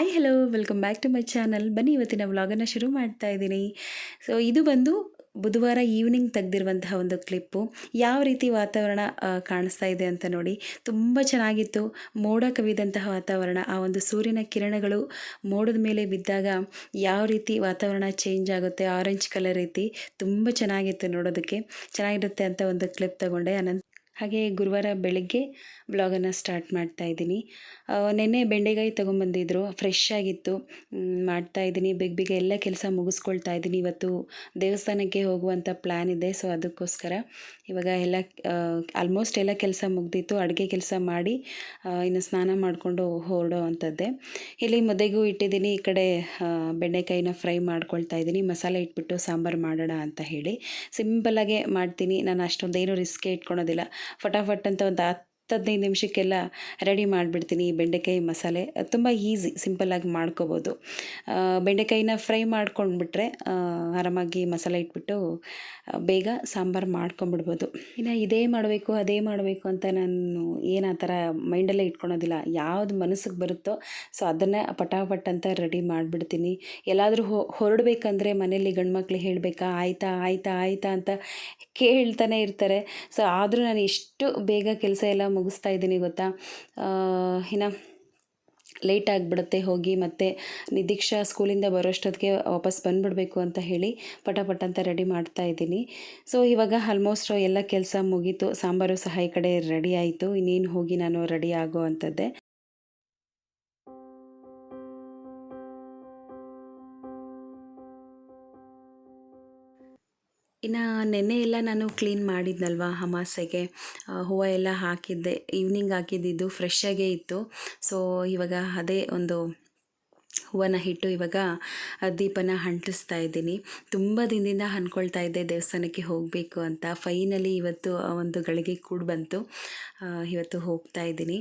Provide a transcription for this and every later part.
Hi hello welcome back to my channel ಬನ್ನಿ, ಇವತ್ತಿನ ವ್ಲಾಗನ್ನು ಶುರು ಮಾಡ್ತಾ ಇದ್ದೀನಿ. ಸೊ ಇದು ಬಂದು ಬುಧವಾರ ಈವ್ನಿಂಗ್ ತೆಗೆದಿರುವಂತಹ ಒಂದು ಕ್ಲಿಪ್ಪು ಯಾವ ರೀತಿ ವಾತಾವರಣ ಕಾಣಿಸ್ತಾ ಇದೆ ಅಂತ ನೋಡಿ. ತುಂಬ ಚೆನ್ನಾಗಿತ್ತು. ಮೋಡ ಕವಿದಂತಹ ವಾತಾವರಣ. ಆ ಒಂದು ಸೂರ್ಯನ ಕಿರಣಗಳು ಮೋಡದ ಮೇಲೆ ಬಿದ್ದಾಗ ಯಾವ ರೀತಿ ವಾತಾವರಣ ಚೇಂಜ್ ಆಗುತ್ತೆ? ಆರೆಂಜ್ ಕಲರ್ ರೀತಿ ತುಂಬ ಚೆನ್ನಾಗಿತ್ತು ನೋಡೋದಕ್ಕೆ. ಚೆನ್ನಾಗಿರುತ್ತೆ ಅಂತ ಒಂದು ಕ್ಲಿಪ್ ತಗೊಂಡೆ. ಅನಂತ ಹಾಗೆ ಗುರುವಾರ ಬೆಳಗ್ಗೆ ಬ್ಲಾಗನ್ನು ಸ್ಟಾರ್ಟ್ ಮಾಡ್ತಾ ಇದ್ದೀನಿ. ನೆನ್ನೆ ಬೆಂಡೆಕಾಯಿ ತೊಗೊಂಬಂದಿದ್ರು ಫ್ರೆಶ್ ಆಗಿತ್ತು. ಮಾಡ್ತಾ ಇದ್ದೀನಿ. ಬೇಗ ಬೇಗ ಎಲ್ಲ ಕೆಲಸ ಮುಗಿಸ್ಕೊಳ್ತಾ ಇದ್ದೀನಿ. ಇವತ್ತು ದೇವಸ್ಥಾನಕ್ಕೆ ಹೋಗುವಂಥ ಪ್ಲ್ಯಾನ್ ಇದೆ ಸೊ ಅದಕ್ಕೋಸ್ಕರ ಇವಾಗ ಎಲ್ಲ ಆಲ್ಮೋಸ್ಟ್ ಎಲ್ಲ ಕೆಲಸ ಮುಗ್ದಿತ್ತು. ಅಡುಗೆ ಕೆಲಸ ಮಾಡಿ ಇನ್ನು ಸ್ನಾನ ಮಾಡಿಕೊಂಡು ಹೊರಡೋ ಅಂಥದ್ದೇ. ಇಲ್ಲಿ ಮುದ್ದೆಗೂ ಇಟ್ಟಿದ್ದೀನಿ. ಈ ಕಡೆ ಬೆಂಡೆಕಾಯಿನ ಫ್ರೈ ಮಾಡ್ಕೊಳ್ತಾ ಇದ್ದೀನಿ. ಮಸಾಲೆ ಇಟ್ಬಿಟ್ಟು ಸಾಂಬಾರು ಮಾಡೋಣ ಅಂತ ಹೇಳಿ. ಸಿಂಪಲ್ಲಾಗೆ ಮಾಡ್ತೀನಿ. ನಾನು ಅಷ್ಟೊಂದೇನು ರಿಸ್ಕೇ ಇಟ್ಕೊಳೋದಿಲ್ಲ. ಫಟಾಫಟ್ ಅಂತ ಒಂದು ಹತ್ತು ಹದಿನೈದು ನಿಮಿಷಕ್ಕೆಲ್ಲ ರೆಡಿ ಮಾಡಿಬಿಡ್ತೀನಿ ಈ ಬೆಂಡೆಕಾಯಿ ಮಸಾಲೆ. ತುಂಬ ಈಸಿ ಸಿಂಪಲ್ಲಾಗಿ ಮಾಡ್ಕೋಬೋದು. ಬೆಂಡೆಕಾಯಿನ ಫ್ರೈ ಮಾಡ್ಕೊಂಡ್ಬಿಟ್ರೆ ಆರಾಮಾಗಿ ಮಸಾಲೆ ಇಟ್ಬಿಟ್ಟು ಬೇಗ ಸಾಂಬಾರು ಮಾಡ್ಕೊಂಬಿಡ್ಬೋದು ಇನ್ನು ಇದೇ ಮಾಡಬೇಕು, ಅದೇ ಮಾಡಬೇಕು ಅಂತ ನಾನು ಏನು ಆ ಥರ ಮೈಂಡಲ್ಲೇ ಇಟ್ಕೊಳೋದಿಲ್ಲ. ಯಾವುದು ಮನಸ್ಸಿಗೆ ಬರುತ್ತೋ, ಸೊ ಅದನ್ನೇ ಪಟಾಪಟ್ ಅಂತ ರೆಡಿ ಮಾಡಿಬಿಡ್ತೀನಿ. ಎಲ್ಲಾದರೂ ಹೊರಡ್ಬೇಕಂದ್ರೆ ಮನೆಯಲ್ಲಿ ಗಂಡು ಮಕ್ಳು ಹೇಳಬೇಕಾ, ಆಯ್ತಾ ಆಯ್ತಾ ಆಯ್ತಾ ಅಂತ ಕೇಳ್ತಾನೆ ಇರ್ತಾರೆ. ಸೊ ಆದರೂ ನಾನು ಎಷ್ಟು ಬೇಗ ಕೆಲಸ ಎಲ್ಲ ಮುಗಿಸ್ತಾ ಇದ್ದೀನಿ, ಗೊತ್ತಾ? ಇನ್ನು ಲೇಟ್ ಆಗಿಬಿಡುತ್ತೆ ಹೋಗಿ ಮತ್ತೆ ನಿದೀಕ್ಷಾ ಸ್ಕೂಲಿಂದ ಬರೋಷ್ಟೊತ್ತಿಗೆ ವಾಪಸ್ ಬಂದುಬಿಡಬೇಕು ಅಂತ ಹೇಳಿ ಪಟ ಪಟ ಅಂತ ರೆಡಿ ಮಾಡ್ತಾ ಇದ್ದೀನಿ. ಸೊ ಇವಾಗ ಆಲ್ಮೋಸ್ಟ್ ಎಲ್ಲ ಕೆಲಸ ಮುಗೀತು. ಸಾಂಬಾರು ಸಹ ಈ ಕಡೆ ರೆಡಿ ಆಯಿತು. ಇನ್ನೇನು ಹೋಗಿ ನಾನು ರೆಡಿ ಆಗೋ ಅಂಥದ್ದೇ. ಇನ್ನು ನೆನ್ನೆ ಎಲ್ಲ ನಾನು ಕ್ಲೀನ್ ಮಾಡಿದ್ನಲ್ವ ಅಮಾಸೆಗೆ ಹೂವು ಎಲ್ಲ ಹಾಕಿದ್ದೆ. ಈವ್ನಿಂಗ್ ಹಾಕಿದ್ದಿದ್ದು ಫ್ರೆಶ್ಶಾಗೇ ಇತ್ತು. ಸೊ ಇವಾಗ ಅದೇ ಒಂದು ಹೂವನ್ನ ಇಟ್ಟು ಇವಾಗ ದೀಪನ ಅಂಟಿಸ್ತಾ ಇದ್ದೀನಿ. ತುಂಬ ದಿನದಿಂದ ಅಂದ್ಕೊಳ್ತಾ ಇದ್ದೆ ದೇವಸ್ಥಾನಕ್ಕೆ ಹೋಗಬೇಕು ಅಂತ. ಫೈನಲಿ ಇವತ್ತು ಒಂದು ಗಳಿಗೆ ಕೂಡ ಬಂತು. ಇವತ್ತು ಹೋಗ್ತಾ ಇದ್ದೀನಿ.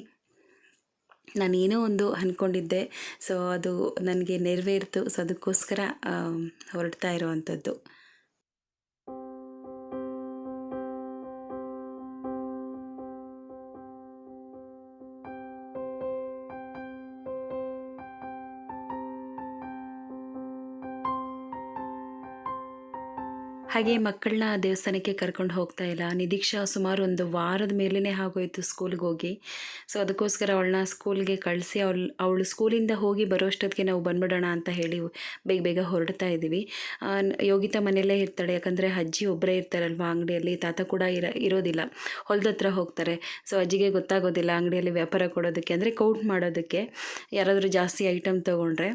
ನಾನೇನೋ ಒಂದು ಅಂದ್ಕೊಂಡಿದ್ದೆ. ಸೊ ಅದು ನನಗೆ ನೆರವೇರಿತು. ಸೊ ಅದಕ್ಕೋಸ್ಕರ ಹೊರಡ್ತಾ ಇರೋವಂಥದ್ದು. ಹಾಗೆ ಮಕ್ಕಳನ್ನ ದೇವಸ್ಥಾನಕ್ಕೆ ಕರ್ಕೊಂಡು ಹೋಗ್ತಾ ಇಲ್ಲ. ನಿದೀಕ್ಷಾ ಸುಮಾರು ಒಂದು ವಾರದ ಮೇಲೇ ಆಗೋಯ್ತು ಸ್ಕೂಲ್ಗೆ ಹೋಗಿ. ಸೊ ಅದಕ್ಕೋಸ್ಕರ ಅವಳನ್ನ ಸ್ಕೂಲ್ಗೆ ಕಳಿಸಿ, ಅವಳು ಅವಳು ಸ್ಕೂಲಿಂದ ಹೋಗಿ ಬರೋಷ್ಟೊತ್ತಿಗೆ ನಾವು ಬಂದ್ಬಿಡೋಣ ಅಂತ ಹೇಳಿ ಬೇಗ ಬೇಗ ಹೊರಡ್ತಾ ಇದ್ದೀವಿ. ಯೋಗಿತಾ ಮನೆಯಲ್ಲೇ ಇರ್ತಾಳೆ. ಯಾಕಂದರೆ ಅಜ್ಜಿ ಒಬ್ಬರೇ ಇರ್ತಾರಲ್ವ ಅಂಗಡಿಯಲ್ಲಿ, ತಾತ ಕೂಡ ಇರ, ಇರೋದಿಲ್ಲ. ಹೊಲದ ಹತ್ರ ಹೋಗ್ತಾರೆ. ಸೊ ಅಜ್ಜಿಗೆ ಗೊತ್ತಾಗೋದಿಲ್ಲ ಅಂಗಡಿಯಲ್ಲಿ ವ್ಯಾಪಾರ ಕೊಡೋದಕ್ಕೆ, ಅಂದರೆ ಕೌಂಟ್ ಮಾಡೋದಕ್ಕೆ. ಯಾರಾದರೂ ಜಾಸ್ತಿ ಐಟಮ್ ತೊಗೊಂಡ್ರೆ.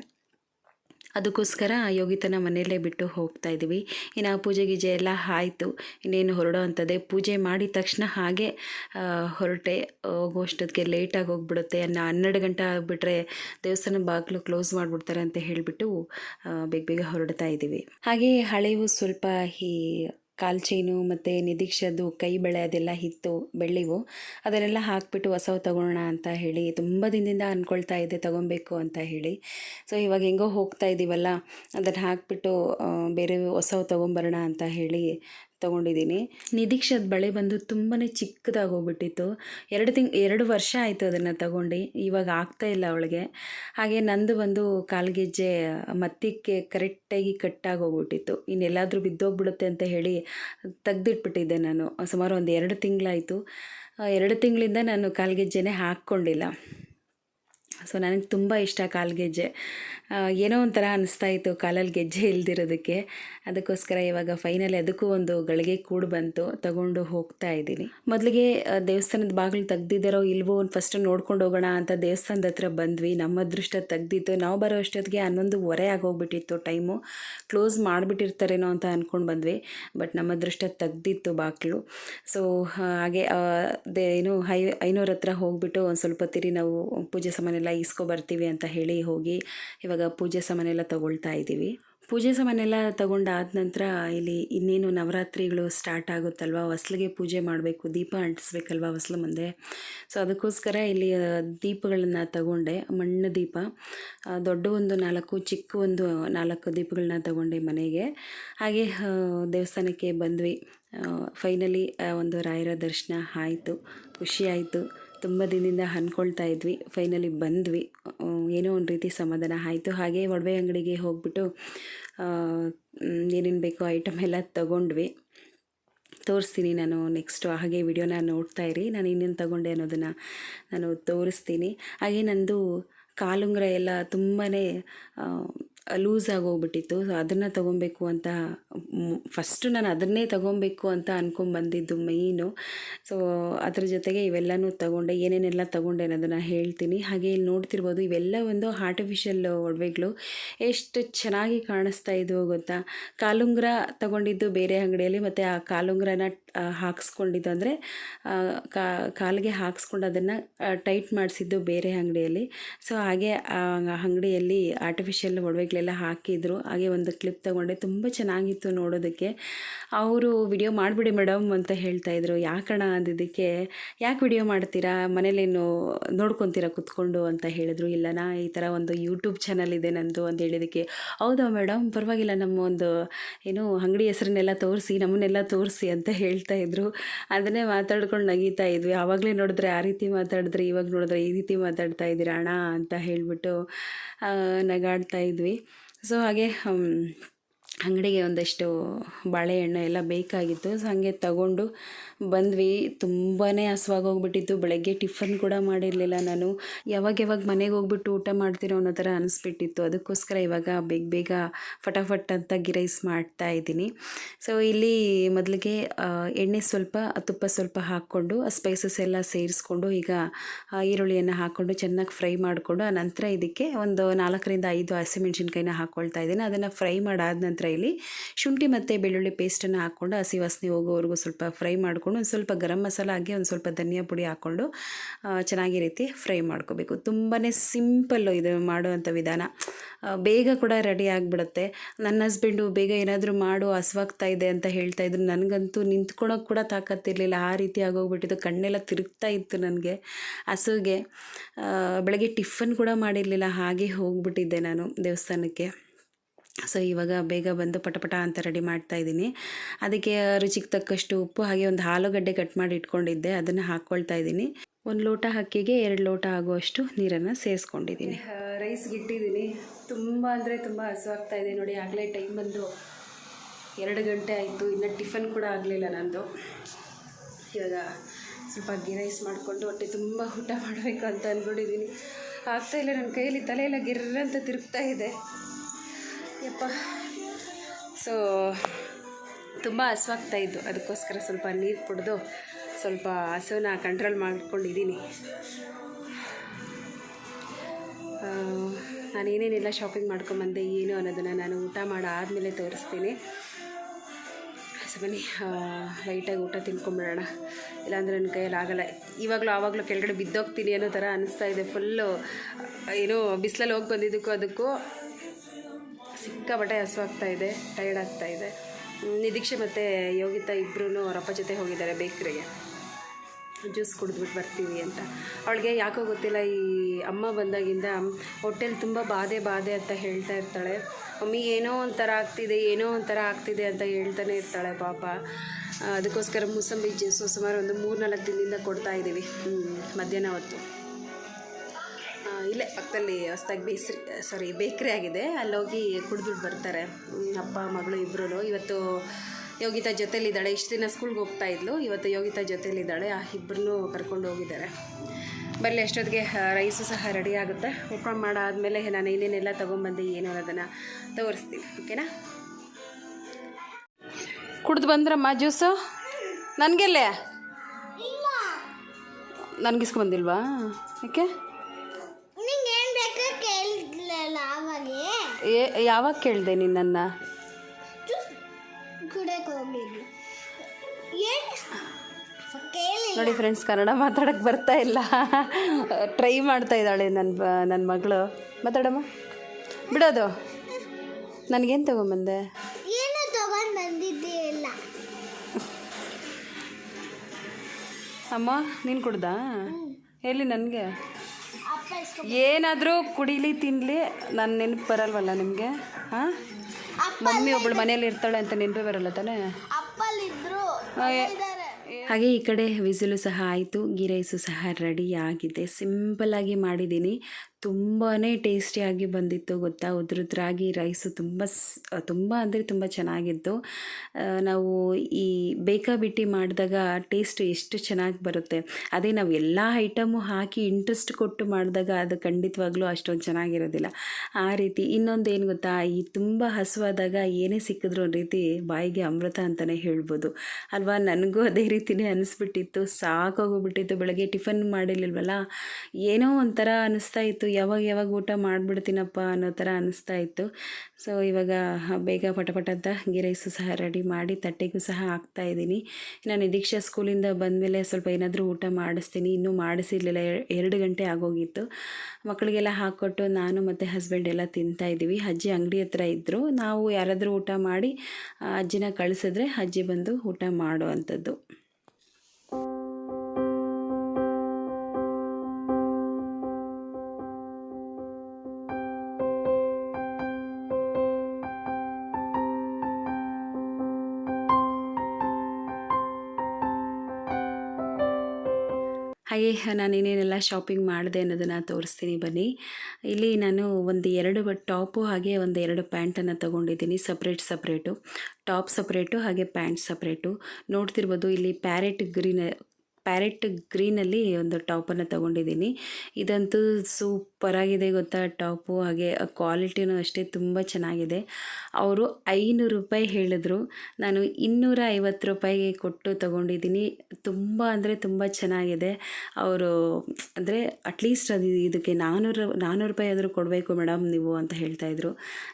ಅದಕ್ಕೋಸ್ಕರ ಯೋಗಿತನ ಮನೆಯಲ್ಲೇ ಬಿಟ್ಟು ಹೋಗ್ತಾ ಇದ್ದೀವಿ. ಇನ್ನು ಪೂಜೆ ಗೀಜೆ ಎಲ್ಲ ಆಯಿತು. ಇನ್ನೇನು ಹೊರಡೋ ಅಂಥದ್ದೇ ಪೂಜೆ ಮಾಡಿದ ತಕ್ಷಣ ಹಾಗೆ ಹೊರಟೆ. ಹೋಗೋಷ್ಟೊತ್ತಿಗೆ ಲೇಟಾಗಿ ಹೋಗ್ಬಿಡುತ್ತೆ. ಅನ್ನ ಹನ್ನೆರಡು ಗಂಟೆ ಆಗಿಬಿಟ್ರೆ ದೇವಸ್ಥಾನ ಬಾಗಿಲು ಕ್ಲೋಸ್ ಮಾಡಿಬಿಡ್ತಾರೆ ಅಂತ ಹೇಳಿಬಿಟ್ಟು ಬೇಗ ಬೇಗ ಹೊರಡ್ತಾ ಇದ್ದೀವಿ. ಹಾಗೆ ಹಳೆವು ಸ್ವಲ್ಪ ಈ ಕಾಲ್ ಚೈನು ಮತ್ತು ನಿದೀಕ್ಷದ್ದು ಕೈ ಬಳೆ ಅದೆಲ್ಲ ಇತ್ತು ಬೆಳ್ಳಿವು, ಅದನ್ನೆಲ್ಲ ಹಾಕ್ಬಿಟ್ಟು ಹೊಸವು ತೊಗೊಳ್ಳೋಣ ಅಂತ ಹೇಳಿ, ತುಂಬ ದಿನದಿಂದ ಅಂದ್ಕೊಳ್ತಾ ಇದ್ದೆ ತೊಗೊಬೇಕು ಅಂತ ಹೇಳಿ. ಸೊ ಇವಾಗ ಹೆಂಗೋ ಹೋಗ್ತಾ ಇದ್ದೀವಲ್ಲ ಅದನ್ನು ಹಾಕ್ಬಿಟ್ಟು ಬೇರೆ ಹೊಸವು ತೊಗೊಂಬರೋಣ ಅಂತ ಹೇಳಿ ತೊಗೊಂಡಿದ್ದೀನಿ. ನಿರೀಕ್ಷದ ಬಳೆ ಬಂದು ತುಂಬಾ ಚಿಕ್ಕದಾಗಿ ಹೋಗ್ಬಿಟ್ಟಿತ್ತು. ಎರಡು ತಿಂಗ್, ಎರಡು ವರ್ಷ ಆಯಿತು ಅದನ್ನು ತಗೊಂಡು. ಇವಾಗ ಆಗ್ತಾ ಇಲ್ಲ ಅವಳಿಗೆ. ಹಾಗೆ ನಂದು ಬಂದು ಕಾಲ್ಗೆಜ್ಜೆ ಮತ್ತಿಕ್ಕೆ ಕರೆಕ್ಟಾಗಿ ಕಟ್ಟಾಗಿ ಹೋಗ್ಬಿಟ್ಟಿತ್ತು. ಇನ್ನೆಲ್ಲಾದರೂ ಬಿದ್ದೋಗ್ಬಿಡುತ್ತೆ ಅಂತ ಹೇಳಿ ತೆಗ್ದಿಟ್ಬಿಟ್ಟಿದ್ದೆ ನಾನು. ಸುಮಾರು ಒಂದು ಎರಡು ತಿಂಗಳಾಯಿತು. ಎರಡು ತಿಂಗಳಿಂದ ನಾನು ಕಾಲ್ಗೆಜ್ಜೆನೇ ಹಾಕ್ಕೊಂಡಿಲ್ಲ. ಸೊ ನನಗೆ ತುಂಬ ಇಷ್ಟ ಕಾಲ್ಗೆಜ್ಜೆ ಗೆಜ್ಜೆ. ಏನೋ ಒಂಥರ ಅನಿಸ್ತಾ ಇತ್ತು ಕಾಲಲ್ಲಿ ಗೆಜ್ಜೆ ಇಲ್ದಿರೋದಕ್ಕೆ. ಅದಕ್ಕೋಸ್ಕರ ಇವಾಗ ಫೈನಲ್ ಅದಕ್ಕೂ ಒಂದು ಗಳಿಗೆ ಕೂಡು ಬಂತು. ತಗೊಂಡು ಹೋಗ್ತಾ ಇದ್ದೀನಿ. ಮೊದಲಿಗೆ ದೇವಸ್ಥಾನದ ಬಾಗಿಲು ತೆಗ್ದಿದ್ದಾರೋ ಇಲ್ವೋ ಫಸ್ಟ್ ನೋಡ್ಕೊಂಡು ಹೋಗೋಣ ಅಂತ ದೇವಸ್ಥಾನದ ಹತ್ರ ಬಂದ್ವಿ. ನಮ್ಮ ಅದೃಷ್ಟ ತೆಗ್ದಿತ್ತು. ನಾವು ಬರೋ ಅಷ್ಟೊತ್ತಿಗೆ ಹನ್ನೊಂದುವರೆ ಆಗೋಗ್ಬಿಟ್ಟಿತ್ತು ಟೈಮು ಕ್ಲೋಸ್ ಮಾಡಿಬಿಟ್ಟಿರ್ತಾರೇನೋ ಅಂತ ಅಂದ್ಕೊಂಡು ಬಂದ್ವಿ. ಬಟ್ ನಮ್ಮ ಅದೃಷ್ಟ ತೆಗ್ದಿತ್ತು ಬಾಗಿಲು. ಸೊ ಹಾಗೆ ಏನು ಹೈ ಐನೂರ ಹತ್ರ ಹೋಗ್ಬಿಟ್ಟು ಒಂದು ಸ್ವಲ್ಪ ತಿರಿ ನಾವು ಪೂಜೆ ಸಾಮಾನೆಲ್ಲ ಇಸ್ಕೊ ಬರ್ತೀವಿ ಅಂತ ಹೇಳಿ ಹೋಗಿ ಇವಾಗ ಪೂಜೆ ಸಾಮಾನೆಲ್ಲ ತಗೊಳ್ತಾ ಇದ್ದೀವಿ. ಪೂಜೆ ಸಾಮಾನೆಲ್ಲ ತಗೊಂಡಾದ ನಂತರ ಇಲ್ಲಿ ಇನ್ನೇನು ನವರಾತ್ರಿಗಳು ಸ್ಟಾರ್ಟ್ ಆಗುತ್ತಲ್ವ? ಹೊಸ್ಲಿಗೆ ಪೂಜೆ ಮಾಡಬೇಕು, ದೀಪ ಅಂಟಿಸ್ಬೇಕಲ್ವ ಹೊಸ್ಲು ಮುಂದೆ? ಸೊ ಅದಕ್ಕೋಸ್ಕರ ಇಲ್ಲಿ ದೀಪಗಳನ್ನು ತಗೊಂಡೆ, ಮಣ್ಣು ದೀಪ. ದೊಡ್ಡ ಒಂದು ನಾಲ್ಕು, ಚಿಕ್ಕ ಒಂದು ನಾಲ್ಕು ದೀಪಗಳನ್ನ ತಗೊಂಡೆ ಮನೆಗೆ. ಹಾಗೆ ದೇವಸ್ಥಾನಕ್ಕೆ ಬಂದ್ವಿ. ಫೈನಲಿ ಒಂದು ರಾಯರ ದರ್ಶನ ಆಯಿತು ಖುಷಿಯಾಯಿತು ತುಂಬ ದಿನದಿಂದ ಅಂದ್ಕೊಳ್ತಾ ಇದ್ವಿ. ಫೈನಲಿ ಬಂದ್ವಿ. ಏನೋ ಒಂದು ರೀತಿ ಸಮಾಧಾನ ಆಯಿತು. ಹಾಗೆ ಒಡವೆ ಅಂಗಡಿಗೆ ಹೋಗ್ಬಿಟ್ಟು ಏನೇನು ಬೇಕೋ ಐಟಮ್ ಎಲ್ಲ ತಗೊಂಡ್ವಿ. ತೋರಿಸ್ತೀನಿ ನಾನು ನೆಕ್ಸ್ಟು ಹಾಗೆ ವಿಡಿಯೋನ ನೋಡ್ತಾ ಇರಿ. ನಾನು ಇನ್ನೇನು ತಗೊಂಡೆ ಅನ್ನೋದನ್ನು ನಾನು ತೋರಿಸ್ತೀನಿ. ಹಾಗೆ ನಂದು ಕಾಲುಂಗ್ರ ಎಲ್ಲ ತುಂಬಾ ಲೂಸ್ ಆಗೋಗ್ಬಿಟ್ಟಿತ್ತು. ಸೊ ಅದನ್ನು ತೊಗೊಬೇಕು ಅಂತ ಫಸ್ಟು ನಾನು ಅದನ್ನೇ ತೊಗೊಬೇಕು ಅಂತ ಅಂದ್ಕೊಂಬಂದಿದ್ದು ಮೈನು ಸೊ ಅದ್ರ ಜೊತೆಗೆ ಇವೆಲ್ಲನೂ ತಗೊಂಡೆ. ಏನೇನೆಲ್ಲ ತೊಗೊಂಡೆ ಅನ್ನೋದನ್ನು ಹೇಳ್ತೀನಿ. ಹಾಗೆ ಇಲ್ಲಿ ನೋಡ್ತಿರ್ಬೋದು, ಇವೆಲ್ಲ ಒಂದು ಆರ್ಟಿಫಿಷಿಯಲ್ ಒಡವೆಗಳು. ಎಷ್ಟು ಚೆನ್ನಾಗಿ ಕಾಣಿಸ್ತಾ ಇದ್ವು ಗೊತ್ತಾ? ಕಾಲುಂಗ್ರ ತಗೊಂಡಿದ್ದು ಬೇರೆ ಅಂಗಡಿಯಲ್ಲಿ, ಮತ್ತು ಆ ಕಾಲುಂಗ್ರನ ಹಾಕ್ಸ್ಕೊಂಡಿದ್ದು ಅಂದರೆ ಕಾಲಿಗೆ ಹಾಕ್ಸ್ಕೊಂಡು ಅದನ್ನು ಟೈಟ್ ಮಾಡಿಸಿದ್ದು ಬೇರೆ ಅಂಗಡಿಯಲ್ಲಿ. ಸೊ ಹಾಗೆ ಆ ಅಂಗಡಿಯಲ್ಲಿ ಆರ್ಟಿಫಿಷಿಯಲ್ ಒಡವೆಗಳೆಲ್ಲ ಹಾಕಿದ್ರು. ಹಾಗೆ ಒಂದು ಕ್ಲಿಪ್ ತಗೊಂಡೆ. ತುಂಬ ಚೆನ್ನಾಗಿತ್ತು ನೋಡೋದಕ್ಕೆ. ಅವರು ವಿಡಿಯೋ ಮಾಡಿಬಿಡಿ ಮೇಡಮ್ ಅಂತ ಹೇಳ್ತಾ ಇದ್ರು. ಯಾಕಣ ಅಂದಿದ್ದಕ್ಕೆ ಯಾಕೆ ವಿಡಿಯೋ ಮಾಡ್ತೀರಾ? ಮನೇಲೇನು ನೋಡ್ಕೊತೀರಾ ಕುತ್ಕೊಂಡು? ಅಂತ ಹೇಳಿದ್ರು. ಇಲ್ಲನಾ ಈ ಥರ ಒಂದು ಯೂಟ್ಯೂಬ್ ಚಾನಲ್ ಇದೆ ನಂದು ಅಂತ ಹೇಳಿದ್ದಕ್ಕೆ. ಹೌದಾ ಮೇಡಮ್ ಪರವಾಗಿಲ್ಲ. ನಮ್ಮ ಒಂದು ಏನು ಅಂಗಡಿ ಹೆಸರನ್ನೆಲ್ಲ ತೋರಿಸಿ, ನಮ್ಮನ್ನೆಲ್ಲ ತೋರಿಸಿ ಅಂತ ಹೇಳ್ತಾ ಇದ್ರು. ಅದನ್ನೇ ಮಾತಾಡ್ಕೊಂಡು ನಗೀತಾ ಇದ್ವಿ. ಆವಾಗಲೇ ನೋಡಿದ್ರೆ ಆ ರೀತಿ ಮಾತಾಡಿದ್ರೆ, ಇವಾಗ ನೋಡಿದ್ರೆ ಈ ರೀತಿ ಮಾತಾಡ್ತಾ ಇದ್ದೀರಾ ಅಣ್ಣ? ಅಂತ ಹೇಳಿಬಿಟ್ಟು ನಗಾಡ್ತಾ ಇದ್ವಿ. ಸೊ ಹಾಗೆ ಅಂಗಡಿಗೆ ಒಂದಷ್ಟು ಬಾಳೆಹಣ್ಣು ಎಲ್ಲ ಬೇಕಾಗಿತ್ತು. ಸೊ ಹಾಗೆ ತಗೊಂಡು ಬಂದ್ವಿ. ತುಂಬಾ ಹಸ್ವಾಗೋಗ್ಬಿಟ್ಟಿತ್ತು. ಬೆಳಗ್ಗೆ ಟಿಫನ್ ಕೂಡ ಮಾಡಿರಲಿಲ್ಲ ನಾನು. ಯಾವಾಗ ಯಾವಾಗ ಮನೆಗೆ ಹೋಗ್ಬಿಟ್ಟು ಊಟ ಮಾಡ್ತೀರೋ ಅನ್ನೋ ಥರ ಅನಿಸ್ಬಿಟ್ಟಿತ್ತು. ಅದಕ್ಕೋಸ್ಕರ ಇವಾಗ ಬೇಗ ಬೇಗ ಫಟಾಫಟ್ ಅಂತ ಗಿರೈಸ್ ಮಾಡ್ತಾ ಇದ್ದೀನಿ. ಸೊ ಇಲ್ಲಿ ಮೊದಲಿಗೆ ಎಣ್ಣೆ ಸ್ವಲ್ಪ ತುಪ್ಪ ಸ್ವಲ್ಪ ಹಾಕ್ಕೊಂಡು ಸ್ಪೈಸಸ್ ಎಲ್ಲ ಸೇರಿಸ್ಕೊಂಡು ಈಗ ಆ, ಈರುಳ್ಳಿಯನ್ನು ಹಾಕ್ಕೊಂಡು ಚೆನ್ನಾಗಿ ಫ್ರೈ ಮಾಡಿಕೊಂಡು ಆ ನಂತರ ಇದಕ್ಕೆ ಒಂದು ನಾಲ್ಕರಿಂದ ಐದು ಹಸಿಮೆಣ್ಸಿನ್ಕಾಯಿನ ಹಾಕ್ಕೊಳ್ತಾ ಇದ್ದೀನಿ. ಅದನ್ನು ಫ್ರೈ ಮಾಡಾದ ನಂತರ ಇಲ್ಲಿ. ಶುಂಠಿ ಮತ್ತು ಬೆಳ್ಳುಳ್ಳಿ ಪೇಸ್ಟನ್ನು ಹಾಕ್ಕೊಂಡು ಹಸಿ ವಾಸನೆ ಹೋಗೋವರೆಗೂ ಸ್ವಲ್ಪ ಫ್ರೈ ಮಾಡಿಕೊಂಡು ಒಂದು ಸ್ವಲ್ಪ ಗರಂ ಮಸಾಲ ಹಾಕಿ ಒಂದು ಸ್ವಲ್ಪ ಧನಿಯಾ ಪುಡಿ ಹಾಕ್ಕೊಂಡು ಚೆನ್ನಾಗಿ ರೀತಿ ಫ್ರೈ ಮಾಡ್ಕೋಬೇಕು. ತುಂಬಾ ಸಿಂಪಲ್ಲು ಇದು ಮಾಡುವಂಥ ವಿಧಾನ. ಬೇಗ ಕೂಡ ರೆಡಿ ಆಗಿಬಿಡುತ್ತೆ. ನನ್ನ ಹಸ್ಬೆಂಡು ಬೇಗ ಏನಾದರೂ ಮಾಡು, ಹಸ್ವಾಗ್ತಾ ಇದೆ ಅಂತ ಹೇಳ್ತಾ ಇದ್ರು. ನನಗಂತೂ ನಿಂತ್ಕೊಳೋಕೆ ಕೂಡ ತಾಕತ್ತಿರಲಿಲ್ಲ ಆ ರೀತಿ ಆಗೋಗ್ಬಿಟ್ಟಿದ್ದು ಕಣ್ಣೆಲ್ಲ ತಿರುಗ್ತಾ ಇತ್ತು ನನಗೆ. ಹಸುಗೆ ಬೆಳಗ್ಗೆ ಟಿಫನ್ ಕೂಡ ಮಾಡಿರಲಿಲ್ಲ. ಹಾಗೆ ಹೋಗ್ಬಿಟ್ಟಿದ್ದೆ ನಾನು ದೇವಸ್ಥಾನಕ್ಕೆ. ಸೊ ಇವಾಗ ಬೇಗ ಬಂದು ಪಟಪಟ ಅಂತ ರೆಡಿ ಮಾಡ್ತಾ ಇದ್ದೀನಿ. ಅದಕ್ಕೆ ರುಚಿಗೆ ತಕ್ಕಷ್ಟು ಉಪ್ಪು, ಹಾಗೆ ಒಂದು ಆಲೂಗಡ್ಡೆ ಕಟ್ ಮಾಡಿ ಇಟ್ಕೊಂಡಿದ್ದೆ. ಅದನ್ನು ಹಾಕ್ಕೊಳ್ತಾ ಇದ್ದೀನಿ. ಒಂದು ಲೋಟ ಅಕ್ಕಿಗೆ ಎರಡು ಲೋಟ ಆಗುವಷ್ಟು ನೀರನ್ನು ಸೇರಿಸ್ಕೊಂಡಿದ್ದೀನಿ ರೈಸ್ಗೆ ಇಟ್ಟಿದ್ದೀನಿ ತುಂಬ ಅಂದರೆ ತುಂಬ ಹಸುವಾಗ್ತಾ ಇದೆ. ನೋಡಿ, ಆಗಲೇ ಟೈಮ್ ಬಂದು ಎರಡು ಗಂಟೆ ಆಯಿತು. ಇನ್ನು ಟಿಫನ್ ಕೂಡ ಆಗಲಿಲ್ಲ ನಂದು. ಇವಾಗ ಸ್ವಲ್ಪ ಗಿ ರೈಸ್ ಮಾಡಿಕೊಂಡು ಹೊಟ್ಟೆ ತುಂಬ ಊಟ ಮಾಡಬೇಕು ಅಂತ ಅಂದ್ಕೊಂಡಿದ್ದೀನಿ ಆಗ್ತಾಯಿಲ್ಲ ನನ್ನ ಕೈಯಲ್ಲಿ ತಲೆಯೆಲ್ಲ ಗಿರ್ರಂತ ತಿರುಗ್ತಾ ಇದೆ. ಯಪ್ಪ. ಸೊ ತುಂಬ ಹಸುವಾಗ್ತಾ ಇದ್ದು. ಅದಕ್ಕೋಸ್ಕರ ಸ್ವಲ್ಪ ನೀರು ಕುಡಿದು ಸ್ವಲ್ಪ ಹಸುವನ್ನ ಕಂಟ್ರೋಲ್ ಮಾಡ್ಕೊಂಡಿದ್ದೀನಿ. ನಾನು ಏನೇನೆಲ್ಲ ಶಾಪಿಂಗ್ ಮಾಡ್ಕೊಂಬಂದೆ, ಏನು ಅನ್ನೋದನ್ನು ನಾನು ಊಟ ಮಾಡಾದಮೇಲೆ ತೋರಿಸ್ತೀನಿ. ಸೊ ಲೈಟಾಗಿ ಊಟ ತಿನ್ಕೊಂಬಿಡೋಣ. ಇಲ್ಲಾಂದರೆ ನನ್ನ ಕೈಯಲ್ಲಿ ಆಗಲ್ಲ. ಇವಾಗಲೂ ಆವಾಗಲೂ ಕೆಳಗಡೆ ಬಿದ್ದೋಗ್ತೀನಿ ಅನ್ನೋ ಥರ ಅನಿಸ್ತಾ ಇದೆ. ಫುಲ್ಲು ಏನೋ ಬಿಸಿಲಲ್ಲಿ ಹೋಗಿ ಬಂದಿದ್ದಕ್ಕೂ ಅದಕ್ಕೂ. ಸಿಕ್ಕಾಪಟ್ಟೆ ಹಸುವಾಗ್ತಾ ಇದೆ ಟೈರ್ಡ್ ಆಗ್ತಾ ಇದೆ. ನಿದೀಕ್ಷೆ ಮತ್ತು ಯೋಗಿತಾ ಇಬ್ಬರೂ ಅವರಪ್ಪ ಜೊತೆ ಹೋಗಿದ್ದಾರೆ ಬೇಕ್ರಿಗೆ. ಜ್ಯೂಸ್ ಕುಡಿದ್ಬಿಟ್ಟು ಬರ್ತೀವಿ ಅಂತ. ಅವಳಿಗೆ ಯಾಕೋ ಗೊತ್ತಿಲ್ಲ, ಈ ಅಮ್ಮ ಬಂದಾಗಿಂದ ಹೊಟ್ಟೆಲಿ ತುಂಬ ಬಾಧೆ ಬಾಧೆ ಅಂತ ಹೇಳ್ತಾ ಇರ್ತಾಳೆ. ಮಮ್ಮಿ, ಏನೋ ಒಂಥರ ಆಗ್ತಿದೆ, ಏನೋ ಒಂಥರ ಆಗ್ತಿದೆ ಅಂತ ಹೇಳ್ತಾನೆ ಇರ್ತಾಳೆ ಪಾಪ. ಅದಕ್ಕೋಸ್ಕರ ಮೂಸಂಬಿ ಜ್ಯೂಸು ಸುಮಾರು ಒಂದು ಮೂರು ನಾಲ್ಕು ದಿನದಿಂದ ಕೊಡ್ತಾ ಇದ್ದೀವಿ ಮಧ್ಯಾಹ್ನ ಹೊತ್ತು. ಇಲ್ಲೇ ಪಕ್ಕದಲ್ಲಿ ಹೊಸ್ದಾಗಿ ಬೇಸ್ರಿ ಸಾರಿ ಬೇಕ್ರಿ ಆಗಿದೆ. ಅಲ್ಲೋಗಿ ಕುಡಿದ್ಬಿಟ್ಟು ಬರ್ತಾರೆ. ಅಪ್ಪ ಮಗಳು ಇಬ್ಬರು ಇವತ್ತು ಯೋಗಿತಾ ಜೊತೇಲಿದ್ದಾಳೆ. ಇಷ್ಟು ದಿನ ಸ್ಕೂಲ್ಗೆ ಹೋಗ್ತಾ ಇದ್ಲು. ಇವತ್ತು ಯೋಗಿತಾ ಜೊತೇಲಿದ್ದಾಳೆ. ಆ ಇಬ್ಬರನ್ನೂ ಕರ್ಕೊಂಡು ಹೋಗಿದ್ದಾರೆ. ಬರಲಿ ಅಷ್ಟೊತ್ತಿಗೆ ರೈಸು ಸಹ ರೆಡಿ ಆಗುತ್ತೆ. ಓಪನ್ ಮಾಡಾದಮೇಲೆ ನಾನು ಏನೇನೆಲ್ಲ ತೊಗೊಂಬಂದೆ ಏನು ಅನ್ನೋದನ್ನು ತೋರಿಸ್ತೀನಿ. ಓಕೆನಾ? ಕುಡ್ದು ಬಂದ್ರಮ್ಮ ಜ್ಯೂಸು? ನನಗೆಲ್ಲೇ? ನನಗಿಸ್ಕೊಂಬಂದಿಲ್ವಾ? ಯಾಕೆ? ಏ ಯಾವಾಗ ಕೇಳಿದೆ ನಿನ್ನನ್ನು? ನೋಡಿ ಫ್ರೆಂಡ್ಸ್ ಕನ್ನಡ ಮಾತಾಡೋಕ್ಕೆ ಬರ್ತಾ ಇಲ್ಲ. ಟ್ರೈ ಮಾಡ್ತಾ ಇದ್ದಾಳೆ ನನ್ನ ನನ್ನ ಮಗಳು. ಮಾತಾಡಮ್ಮ. ಬಿಡೋದು. ನನಗೇನು ತೊಗೊಂಬಂದೆ? ಅಮ್ಮ ನೀನು ಕುಡ್ದಾ? ಎಲ್ಲಿ ನನಗೆ? ಏನಾದರೂ ಕುಡಿಲಿ ತಿನ್ನಲಿ ನನ್ನ ನೆನಪು ಬರಲ್ವಲ್ಲ ನಿಮಗೆ? ಹಾಂ? ಮಮ್ಮಿ ಒಬ್ಬಳು ಮನೇಲಿ ಇರ್ತಾಳೆ ಅಂತ ನೆನಪೇ ಬರಲ್ಲ ತಾನೇ? ಹಾಗೆ ಈ ಕಡೆ ವಿಸಿಲು ಸಹ ಆಯಿತು ಗೀ ರೈಸು ಸಹ ರೆಡಿ ಆಗಿದೆ. ಸಿಂಪಲ್ಲಾಗಿ ಮಾಡಿದ್ದೀನಿ. ತುಂಬಾ ಟೇಸ್ಟಿಯಾಗಿ ಬಂದಿತ್ತು ಗೊತ್ತಾ? ಉದ್ರುದ್ರಾಗಿ ರೈಸು ತುಂಬ ತುಂಬ ಅಂದರೆ ತುಂಬ ಚೆನ್ನಾಗಿತ್ತು. ನಾವು ಈ ಬೇಕಾಬಿಟ್ಟಿ ಮಾಡಿದಾಗ ಟೇಸ್ಟ್ ಎಷ್ಟು ಚೆನ್ನಾಗಿ ಬರುತ್ತೆ. ಅದೇ ನಾವು ಎಲ್ಲ ಐಟಮು ಹಾಕಿ ಇಂಟ್ರೆಸ್ಟ್ ಕೊಟ್ಟು ಮಾಡಿದಾಗ ಅದು ಖಂಡಿತವಾಗ್ಲೂ ಅಷ್ಟೊಂದು ಚೆನ್ನಾಗಿರೋದಿಲ್ಲ. ಆ ರೀತಿ ಇನ್ನೊಂದು ಏನು ಗೊತ್ತಾ? ಈ ತುಂಬ ಹಸುವಾದಾಗ ಏನೇ ಸಿಕ್ಕಿದ್ರು ರೀತಿ ಬಾಯಿಗೆ ಅಮೃತ ಅಂತಲೇ ಹೇಳ್ಬೋದು. ಅಲ್ವಾ? ನನಗೂ ಅದೇ ರೀತಿಯೇ ಅನಿಸ್ಬಿಟ್ಟಿತ್ತು ಸಾಕಾಗೋಗ್ಬಿಟ್ಟಿತ್ತು. ಬೆಳಗ್ಗೆ ಟಿಫನ್ ಮಾಡಿರ್ಲಿಲ್ವಲ್ಲ? ಏನೋ ಒಂಥರ ಅನ್ನಿಸ್ತಾ ಇತ್ತು. ಯಾವಾಗ ಯಾವಾಗ ಊಟ ಮಾಡಿಬಿಡ್ತೀನಪ್ಪ ಅನ್ನೋ ಥರ ಅನ್ನಿಸ್ತಾ ಇತ್ತು. ಸೊ ಇವಾಗ ಬೇಗ ಪಟಪಟ ಅಂತ ಗೀ ರೈಸು ಸಹ ರೆಡಿ ಮಾಡಿ ತಟ್ಟೆಗೂ ಸಹ ಹಾಕ್ತಾ ಇದ್ದೀನಿ. ನಾನು ದೀಕ್ಷಾ ಸ್ಕೂಲಿಂದ ಬಂದಮೇಲೆ ಸ್ವಲ್ಪ ಏನಾದರೂ ಊಟ ಮಾಡಿಸ್ತೀನಿ. ಇನ್ನೂ ಮಾಡಿಸಿರ್ಲಿಲ್ಲ. ಎರಡು ಗಂಟೆ ಆಗೋಗಿತ್ತು. ಮಕ್ಕಳಿಗೆಲ್ಲ ಹಾಕ್ಕೊಟ್ಟು ನಾನು ಮತ್ತು ಹಸ್ಬೆಂಡ್ ಎಲ್ಲ ತಿಂತಾ ಇದ್ದೀವಿ. ಅಜ್ಜಿ ಅಂಗಡಿ ಹತ್ರ ಇದ್ದರು ನಾವು ಯಾರಾದರೂ ಊಟ ಮಾಡಿ ಅಜ್ಜಿನ ಕಳಿಸಿದ್ರೆ ಅಜ್ಜಿ ಬಂದು ಊಟ ಮಾಡೋ ಅಂಥದ್ದು ಹಾಗೆ ನಾನು ಇನ್ನೇನೆಲ್ಲ ಶಾಪಿಂಗ್ ಮಾಡಿದೆ ಅನ್ನೋದನ್ನು ತೋರಿಸ್ತೀನಿ ಬನ್ನಿ. ಇಲ್ಲಿ ನಾನು ಒಂದು ಎರಡು ಟಾಪು ಹಾಗೆ ಒಂದು ಎರಡು ಪ್ಯಾಂಟನ್ನು ತೊಗೊಂಡಿದ್ದೀನಿ ಸಪ್ರೇಟ್ ಸಪ್ರೇಟು ಟಾಪ್ ಸಪ್ರೇಟು ಹಾಗೆ ಪ್ಯಾಂಟ್ ಸಪ್ರೇಟು ನೋಡ್ತಿರ್ಬೋದು ಇಲ್ಲಿ ಪ್ಯಾರೆಟ್ ಗ್ರೀನ್ ಪ್ಯಾರೆಟ್ ಗ್ರೀನಲ್ಲಿ ಒಂದು ಟಾಪನ್ನು ತೊಗೊಂಡಿದ್ದೀನಿ. ಇದಂತೂ ಸೂಪರಾಗಿದೆ ಗೊತ್ತಾ ಟಾಪು ಹಾಗೆ ಕ್ವಾಲಿಟಿನೂ ಅಷ್ಟೇ ತುಂಬ ಚೆನ್ನಾಗಿದೆ. ಅವರು ಐನೂರು ರೂಪಾಯಿ ಹೇಳಿದ್ರು. ನಾನು ಇನ್ನೂರ ಐವತ್ತು ರೂಪಾಯಿಗೆ ಕೊಟ್ಟು ತೊಗೊಂಡಿದ್ದೀನಿ. ತುಂಬ ಅಂದರೆ ತುಂಬ ಚೆನ್ನಾಗಿದೆ. ಅವರು ಅಂದರೆ ಅಟ್ಲೀಸ್ಟ್ ಅದು ಇದಕ್ಕೆ ನಾನ್ನೂರು ನಾನ್ನೂರು ರೂಪಾಯಿ ಆದರೂ ಕೊಡಬೇಕು ಮೇಡಮ್ ನೀವು ಅಂತ ಹೇಳ್ತಾಯಿದ್ರು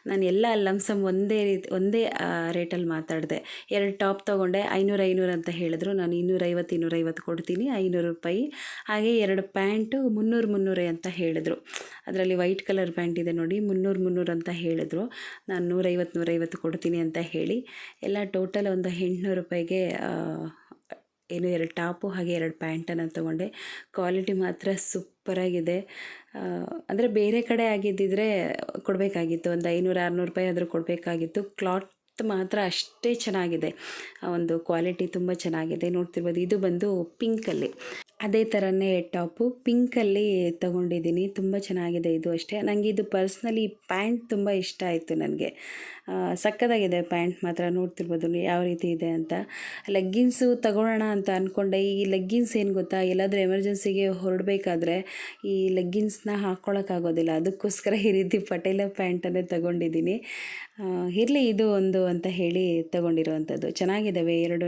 ನಾನು ಎಲ್ಲ ಲಮ್ಸಮ್ ಒಂದೇ ರೀತಿ, ಒಂದೇ ರೇಟಲ್ಲಿ ಮಾತಾಡಿದೆ. ಎರಡು ಟಾಪ್ ತೊಗೊಂಡೆ, ಐನೂರು ಐನೂರು ಅಂತ ಹೇಳಿದ್ರು. ನಾನು ಇನ್ನೂರೈವತ್ತು ಇನ್ನೂರೈವತ್ತು ಕೊಡ್ತೀನಿ ಐನೂರು ರೂಪಾಯಿ. ಹಾಗೆ ಎರಡು ಪ್ಯಾಂಟು ಮುನ್ನೂರು ಮುನ್ನೂರೇ ಅಂತ ಹೇಳಿದ್ರು. ಅದರಲ್ಲಿ ವೈಟ್ ಕಲರ್ ಪ್ಯಾಂಟ್ ಇದೆ ನೋಡಿ, ಮುನ್ನೂರು ಮುನ್ನೂರು ಅಂತ ಹೇಳಿದ್ರು. ನಾನು ನೂರೈವತ್ತು ನೂರೈವತ್ತು ಕೊಡ್ತೀನಿ ಅಂತ ಹೇಳಿ. ಎಲ್ಲ ಟೋಟಲ್ ಒಂದು ಎಂಟುನೂರು ರೂಪಾಯಿಗೆ ಏನು ಎರಡು ಟಾಪು ಹಾಗೆ ಎರಡು ಪ್ಯಾಂಟನ್ನು ತೊಗೊಂಡೆ. ಕ್ವಾಲಿಟಿ ಮಾತ್ರ ಸೂಪರಾಗಿದೆ. ಅಂದರೆ ಬೇರೆ ಕಡೆ ಆಗಿದ್ದಿದ್ರೆ ಕೊಡಬೇಕಾಗಿತ್ತು. ಒಂದು ಐನೂರು, ಆರುನೂರು ರೂಪಾಯಿ ಆದರೂ ಕೊಡಬೇಕಾಗಿತ್ತು. ಕ್ಲಾತ್ ಮಾತ್ರ ಅಷ್ಟೇ ಚೆನ್ನಾಗಿದೆ. ಆ ಒಂದು ಕ್ವಾಲಿಟಿ ತುಂಬ ಚೆನ್ನಾಗಿದೆ. ನೋಡ್ತಿರ್ಬೋದು ಇದು ಬಂದು ಪಿಂಕಲ್ಲಿ. ಅದೇ ಥರನೇ ಟಾಪು. ಪಿಂಕಲ್ಲಿ ತಗೊಂಡಿದ್ದೀನಿ. ತುಂಬ ಚೆನ್ನಾಗಿದೆ ಇದು ಅಷ್ಟೇ. ನನಗೆ ಇದು ಪರ್ಸ್ನಲಿ ಪ್ಯಾಂಟ್ ತುಂಬ ಇಷ್ಟ ಆಯಿತು ನನಗೆ. ಸಕ್ಕದಾಗಿದೆ ಪ್ಯಾಂಟ್ ಮಾತ್ರ. ನೋಡ್ತಿರ್ಬೋದು ಯಾವ ರೀತಿ ಇದೆ ಅಂತ. ಲೆಗ್ಗಿನ್ಸು ತಗೊಳ್ಳೋಣ ಅಂತ ಅಂದ್ಕೊಂಡೆ ಈ ಲೆಗ್ಗಿನ್ಸ್ ಏನು ಗೊತ್ತಾ? ಎಲ್ಲಾದರೂ ಎಮರ್ಜೆನ್ಸಿಗೆ ಹೊರಡಬೇಕಾದ್ರೆ ಈ ಲೆಗ್ಗಿನ್ಸ್ನ ಹಾಕ್ಕೊಳಕ್ಕಾಗೋದಿಲ್ಲ ಅದಕ್ಕೋಸ್ಕರ ಈ ರೀತಿ ಪಟೇಲ ಪ್ಯಾಂಟನ್ನೇ ತಗೊಂಡಿದ್ದೀನಿ. ಇರಲಿ ಇದು ಒಂದು ಅಂತ ಹೇಳಿ ತಗೊಂಡಿರೋವಂಥದ್ದು ಚೆನ್ನಾಗಿದ್ದಾವೆ ಎರಡೂ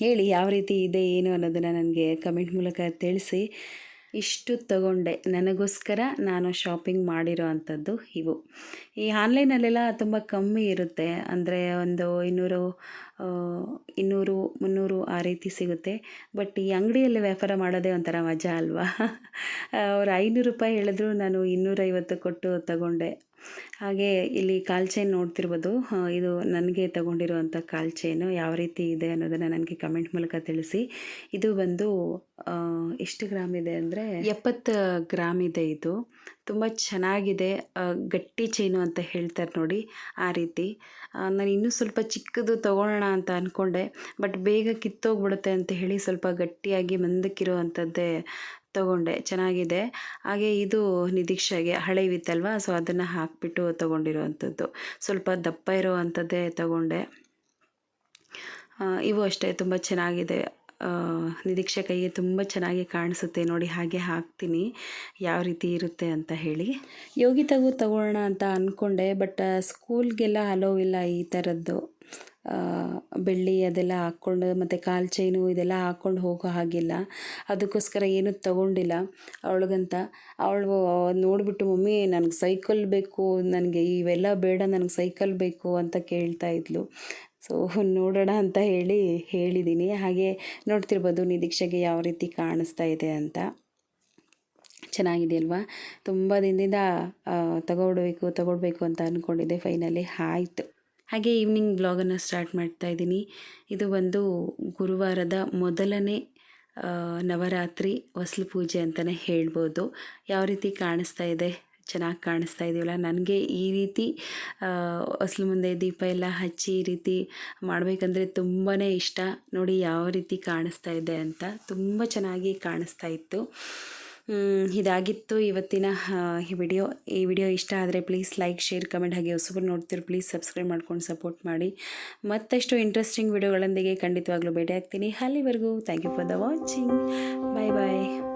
ಹೇಳಿ ಯಾವ ರೀತಿ ಇದೆ, ಏನು ಅನ್ನೋದನ್ನು ನನಗೆ ಕಮೆಂಟ್ ಮೂಲಕ ತಿಳಿಸಿ. ಇಷ್ಟು ತಗೊಂಡೆ. ನನಗೋಸ್ಕರ ನಾನು ಶಾಪಿಂಗ್ ಮಾಡಿರೋ ಅಂಥದ್ದು ಇವು. ಈ ಆನ್ಲೈನಲ್ಲೆಲ್ಲ ತುಂಬ ಕಮ್ಮಿ ಇರುತ್ತೆ. ಅಂದರೆ ಒಂದು ಇನ್ನೂರು ಇನ್ನೂರು, ಮುನ್ನೂರು ಆ ರೀತಿ ಸಿಗುತ್ತೆ. ಬಟ್ ಈ ಅಂಗಡಿಯಲ್ಲಿ ವ್ಯಾಪಾರ ಮಾಡೋದೇ ಒಂಥರ ಮಜಾ ಅಲ್ವಾ? ಅವ್ರು ಐನೂರು ರೂಪಾಯಿ ಹೇಳಿದ್ರು ನಾನು ಇನ್ನೂರೈವತ್ತು ಕೊಟ್ಟು ತಗೊಂಡೆ. ಹಾಗೆ ಇಲ್ಲಿ ಕಾಲ್ ಚೈನ್ ನೋಡ್ತಿರ್ಬೋದು. ಇದು ನನಗೆ ತಗೊಂಡಿರುವಂಥ ಕಾಲ್ ಚೈನು ಯಾವ ರೀತಿ ಇದೆ ಅನ್ನೋದನ್ನು ನನಗೆ ಕಮೆಂಟ್ ಮೂಲಕ ತಿಳಿಸಿ. ಇದು ಬಂದು ಎಷ್ಟು ಗ್ರಾಮ್ ಇದೆ ಅಂದರೆ? ಎಪ್ಪತ್ತು ಗ್ರಾಮ್ ಇದೆ ಇದು. ತುಂಬ ಚೆನ್ನಾಗಿದೆ. ಗಟ್ಟಿ ಚೈನು ಅಂತ ಹೇಳ್ತಾರೆ ನೋಡಿ ಆ ರೀತಿ. ನಾನು ಇನ್ನೂ ಸ್ವಲ್ಪ ಚಿಕ್ಕದು ತೊಗೊಳ್ಳೋಣ ಅಂತ ಅಂದ್ಕೊಂಡೆ ಬಟ್ ಬೇಗ ಕಿತ್ತೋಗ್ಬಿಡುತ್ತೆ ಅಂತ ಹೇಳಿ ಸ್ವಲ್ಪ ಗಟ್ಟಿಯಾಗಿ ಮಂದಕ್ಕಿರೋ ಅಂಥದ್ದೇ ತೊಗೊಂಡೆ, ಚೆನ್ನಾಗಿದೆ. ಹಾಗೆ ಇದು ನಿದೀಕ್ಷಾಗೆ ಹಳೆವಿತ್ತಲ್ವ ಸೊ ಅದನ್ನು ಹಾಕಿಬಿಟ್ಟು ತೊಗೊಂಡಿರೋವಂಥದ್ದು ಸ್ವಲ್ಪ ದಪ್ಪ ಇರೋ ಅಂಥದ್ದೇ ತೊಗೊಂಡೆ ಇವು ಅಷ್ಟೇ, ತುಂಬ ಚೆನ್ನಾಗಿದೆ. ನಿರೀಕ್ಷೆ ಕೈಗೆ ತುಂಬ ಚೆನ್ನಾಗಿ ಕಾಣಿಸುತ್ತೆ. ನೋಡಿ, ಹಾಗೆ ಹಾಕ್ತೀನಿ. ಯಾವ ರೀತಿ ಇರುತ್ತೆ ಅಂತ ಹೇಳಿ. ಯೋಗಿತಗೂ ತಗೊಳ್ಳೋಣ ಅಂತ ಅಂದ್ಕೊಂಡೆ ಬಟ್ ಸ್ಕೂಲ್ಗೆಲ್ಲ ಅಲೋವಿಲ್ಲ ಈ ಥರದ್ದು ಬೆಳ್ಳಿ ಅದೆಲ್ಲ ಹಾಕ್ಕೊಂಡು ಮತ್ತು ಕಾಲು ಚೈನು ಇದೆಲ್ಲ ಹಾಕ್ಕೊಂಡು ಹೋಗೋ ಹಾಗಿಲ್ಲ. ಅದಕ್ಕೋಸ್ಕರ ಏನೂ ತಗೊಂಡಿಲ್ಲ. ಅವಳಿಗಂತ, ಅವಳು ನೋಡಿಬಿಟ್ಟು, ಮಮ್ಮಿ, ನನಗೆ ಸೈಕಲ್ ಬೇಕು, ನನಗೆ ಇವೆಲ್ಲ ಬೇಡ, ನನಗೆ ಸೈಕಲ್ ಬೇಕು ಅಂತ ಕೇಳ್ತಾ ಇದ್ಲು. ಸೊ ನೋಡೋಣ ಅಂತ ಹೇಳಿ ಹೇಳಿದ್ದೀನಿ ಹಾಗೆ ನೋಡ್ತಿರ್ಬೋದು, ನಿರೀಕ್ಷೆಗೆ ಯಾವ ರೀತಿ ಕಾಣಿಸ್ತಾ ಇದೆ ಅಂತ. ಚೆನ್ನಾಗಿದೆ ಅಲ್ವಾ ತುಂಬ ದಿನದಿಂದ ತಗೊಡ್ಬೇಕು ತಗೊಳ್ಬೇಕು ತಗೊಳ್ಬೇಕು ಅಂತ ಅಂದ್ಕೊಂಡಿದ್ದೆ ಫೈನಲಿ ಆಯಿತು. ಹಾಗೆ ಈವ್ನಿಂಗ್ ಬ್ಲಾಗನ್ನು ಸ್ಟಾರ್ಟ್ ಮಾಡ್ತಾ ಇದ್ದೀನಿ. ಇದು ಒಂದು ಗುರುವಾರದ ಮೊದಲನೇ ನವರಾತ್ರಿ ಹೊಸ್ಲು ಪೂಜೆ ಅಂತಲೇ ಹೇಳ್ಬೋದು. ಯಾವ ರೀತಿ ಕಾಣಿಸ್ತಾ ಇದೆ? ಚೆನ್ನಾಗಿ ಕಾಣಿಸ್ತಾ ಇದೀವಲ್ಲ ನನಗೆ ಈ ರೀತಿ ಹೊಸ್ಲು ಮುಂದೆ ದೀಪ ಎಲ್ಲ ಹಚ್ಚಿ ಈ ರೀತಿ ಮಾಡಬೇಕಂದ್ರೆ ತುಂಬಾ ಇಷ್ಟ. ನೋಡಿ ಯಾವ ರೀತಿ ಕಾಣಿಸ್ತಾ ಇದೆ ಅಂತ. ತುಂಬ ಚೆನ್ನಾಗಿ ಕಾಣಿಸ್ತಾ ಇತ್ತು. ಇದಾಗಿತ್ತು ಇವತ್ತಿನ ಈ ವಿಡಿಯೋ. ಈ ವಿಡಿಯೋ ಇಷ್ಟ ಆದರೆ ಪ್ಲೀಸ್ ಲೈಕ್ ಶೇರ್ ಕಮೆಂಟ್ ಹಾಗೆ ಹೊಸಬ್ರು ನೋಡ್ತೀರಿ ಪ್ಲೀಸ್ ಸಬ್ಸ್ಕ್ರೈಬ್ ಮಾಡ್ಕೊಂಡು ಸಪೋರ್ಟ್ ಮಾಡಿ. ಮತ್ತಷ್ಟು ಇಂಟ್ರೆಸ್ಟಿಂಗ್ ವಿಡಿಯೋಗಳೊಂದಿಗೆ ಖಂಡಿತವಾಗ್ಲೂ ಭೇಟಿ ಆಗ್ತೀನಿ ಅಲ್ಲಿವರೆಗೂ thank you for the watching bye bye